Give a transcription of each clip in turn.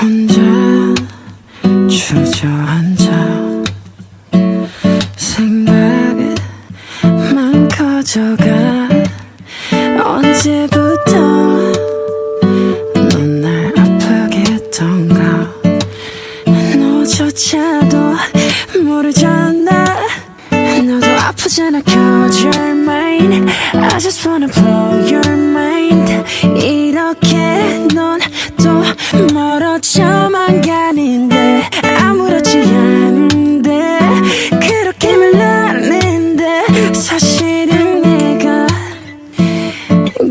혼자 주저앉아 생각만 커져가 언제부터 넌 날 아프게 했던가? 너조차도 모르잖아. 너도 아프잖아. Cause you're mine I just wanna blow your mind 멀어져만 가는데 아무렇지 않은데 그렇게 말하는데 사실은 내가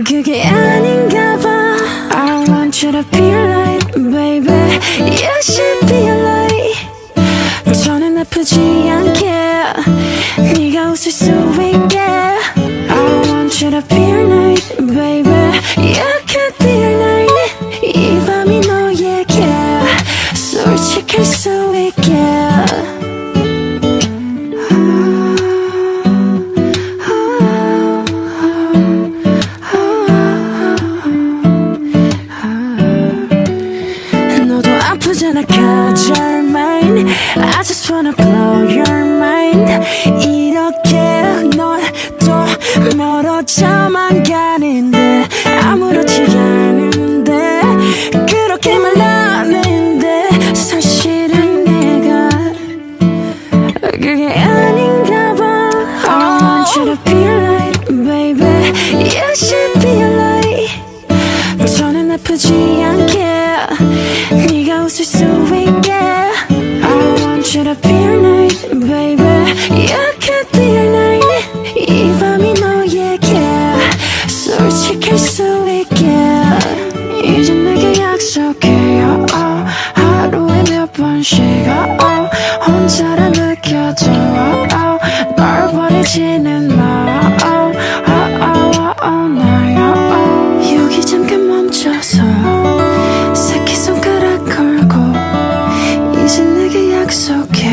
그게 아닌가 봐. I want you to be like baby. You should be like. 저는 아프지 않게 cause you're mine I just wanna blow your mind 이렇게 넌 또 멀어져만 가는데 아무렇지 않은데 그렇게 말하는데 사실은 내가 그게 아닌가 봐 I want you to be like baby You should 약속해요. 어, 하루에 몇 번씩어 혼자를 느껴줘 어, 널 버리지는 마. 어, 약속해.